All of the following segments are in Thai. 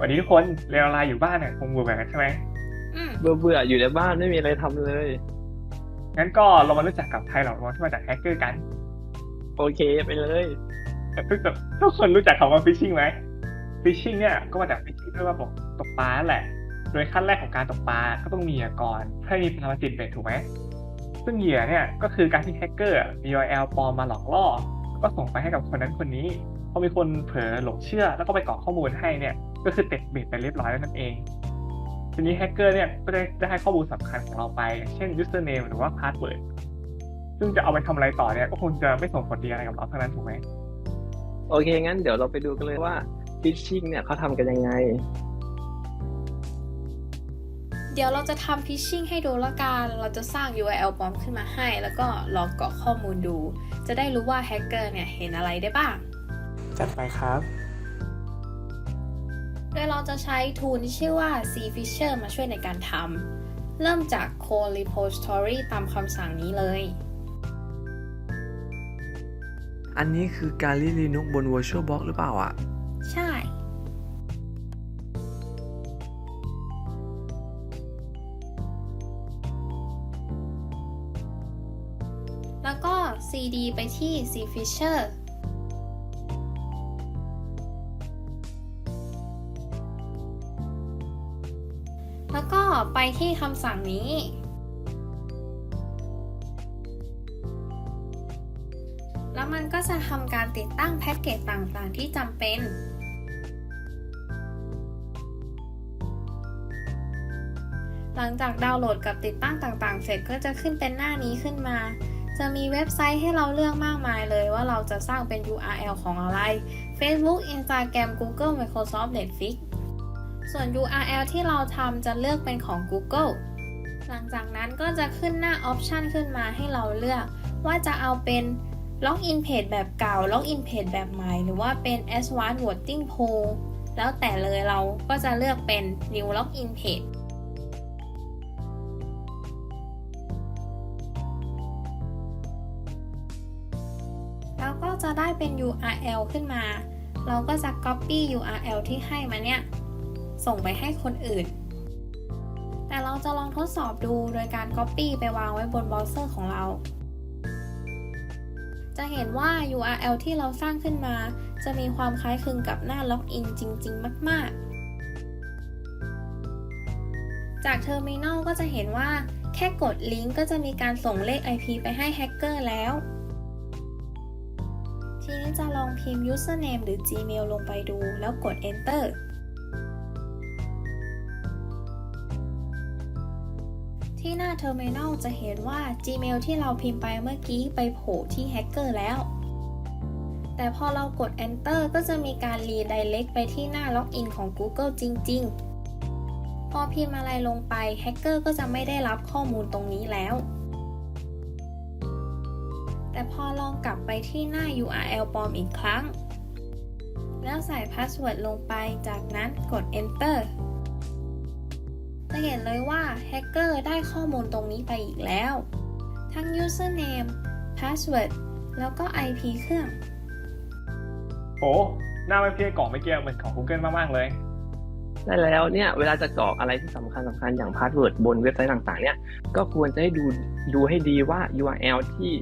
วันนี้ทุกคนเรียนออนไลน์อยู่บ้านเนี่ยคงเบื่อๆกันใช่ไหมอืมเบื่อเบื่อๆอยู่ในบ้านไม่มีอะไรทำเลย งั้นก็เรามารู้จักกับไทยหลอกลวงที่มาจากแฮกเกอร์กัน โอเคไปเลยแต่ทุกคนทุกคนรู้จักคำว่าฟิชชิงไหมฟิชชิงเนี่ยก็มาจากฟิชชิงด้วยว่าบอกตกปลานั่นแหละ โดยขั้นแรกของการตกปลาก็ต้องมีเหยื่อก่อนเพื่อให้มีพลังจิตเบ็ดถูกไหมซึ่งเหยื่อเนี่ยก็คือการที่แฮกเกอร์มี URL ปลอมมาหลอกล่อ ก็ส่งไปให้กับคนนั้นคนนี้พ อมีคนเผลอหลงเชื่อ แล้วก็ไปกรอกข้อมูลให้เนี่ย ก็คือติดเบ็ดไปเรียบร้อยแล้วนั่นเอง ทีนี้แฮกเกอร์เนี่ยก็ได้ได้ให้ข้อมูลสำคัญของเราไปอย่างเช่น username หรือว่า password ซึ่งจะเอาไปทำอะไรต่อเนี่ยก็คงจะไม่ส่งผลดีอะไรกับเราเท่านั้นถูกไหมโอเค งั้นเดี๋ยวเราไปดูกันเลยว่าฟิชชิ่งเนี่ยเขาทำกันยังไง เดี๋ยวเราจะทำพิชชิ่งให้ดูละกัน เราจะสร้าง URL ปลอมขึ้นมาให้ แล้วก็ลองกรอกข้อมูลดู จะได้รู้ว่าแฮกเกอร์เนี่ยเห็นอะไรได้บ้าง จัดไปครับโดยเราจะใช้ทูลที่ชื่อว่า C Fisher มาช่วยในการทำ เริ่มจาก Code Repository ตามคำสั่งนี้เลย อันนี้คือการรีลินุกบน VirtualBox หรือเปล่าอะ ใช่ แล้วก็ cd ไปที่ c fisher แล้วก็ไปที่คำสั่งนี้ แล้วมันก็จะทำการติดตั้งแพ็กเกจต่างๆ ที่จำเป็นหลังจากดาวน์โหลดกับติดตั้งต่างๆ เสร็จก็จะขึ้นเป็นหน้านี้ขึ้นมา จะมีเว็บไซต์ให้เราเลือกมากมายเลยว่าเราจะสร้างเป็น URL ของอะไร Facebook Instagram Google Microsoft Netflix ส่วน URL ที่เราทำจะเลือกเป็นของ Google หลังจากนั้นก็จะขึ้นหน้า Option ขึ้นมาให้เราเลือก ว่าจะเอาเป็น Login Page แบบเก่า Login Page แบบใหม่ หรือว่าเป็น Advanced Voting Poll แล้วแต่เลยเราก็จะเลือกเป็น New Login Page แล้วก็จะได้เป็น URL ขึ้นมา เราก็จะ copy URL ที่ให้มาเนี่ย ส่งไปให้คนอื่น แต่เราจะลองทดสอบดูโดยการ copy ไปวางไว้บนเบราว์เซอร์ของเรา จะเห็นว่า URL ที่เราสร้างขึ้นมา จะมีความคล้ายคลึงกับหน้าล็อกอินจริง ๆ มาก ๆ จากเทอร์มินอลก็จะเห็นว่าแค่กดลิงก์ก็จะมีการส่งเลข IP ไปให้แฮกเกอร์แล้ว ทีนี้จะลองพิมพ์ username หรือ Gmail ลงไปดูแล้วกด enter ที่หน้า Terminal จะเห็นว่า Gmail ที่เราพิมพ์ไปเมื่อกี้ไปโผล่ที่แฮกเกอร์แล้ว แต่พอเรากด enter ก็จะมีการ redirect ไปที่หน้า login ของ Google จริง ๆ พอพิมพ์อะไรลงไปแฮกเกอร์ก็จะไม่ได้รับข้อมูลตรงนี้แล้ว แต่พอลองกลับไปที่หน้า URL ปลอมอีกครั้ง แล้วใส่พาสเวิร์ดลงไป จากนั้นกด enter จะเห็นเลยว่าแฮกเกอร์ได้ข้อมูลตรงนี้ไปอีกแล้ว ทั้ง username password แล้วก็ IP เครื่อง โอ้หน้าเว็บที่กล่องไม่เกี่ยวเหมือนของ Google มาก ๆ เลยได้แล้วเนี่ยเวลาจะกรอกอะไรที่สำคัญสำคัญอย่างพาสเวิร์ดบนเว็บไซต์ต่างๆ เนี่ยก็ควรจะให้ดูดูให้ดีว่า URL ที่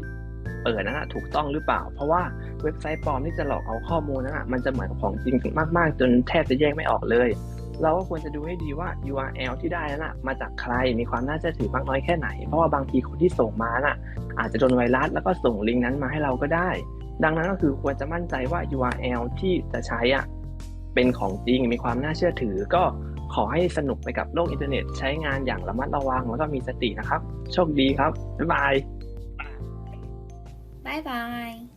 เปิดนั้นนะถูกต้องหรือเปล่า เพราะว่าเว็บไซต์ปลอมที่จะหลอกเอาข้อมูลนั้นนะมันจะเหมือนกับของจริงมากๆ จนแทบจะแยกไม่ออกเลย เราก็ควรจะดูให้ดีว่า URL ที่ได้นั้นนะมาจากใครมีความน่าเชื่อถือมากน้อยแค่ไหน เพราะว่าบางทีคนที่ส่งมาน่ะ อาจจะโดนไวรัสแล้วก็ส่งลิงก์นั้นมาให้เราก็ได้ ดังนั้นก็คือควรจะมั่นใจว่า URL ที่จะใช้อะเป็นของจริงมีความน่าเชื่อถือก็ขอให้สนุกไปกับโลกอินเทอร์เน็ต ใช้งานอย่างระมัดระวังแล้วก็มีสตินะครับ โชคดีครับ บ๊ายบาย บ๊ายบาย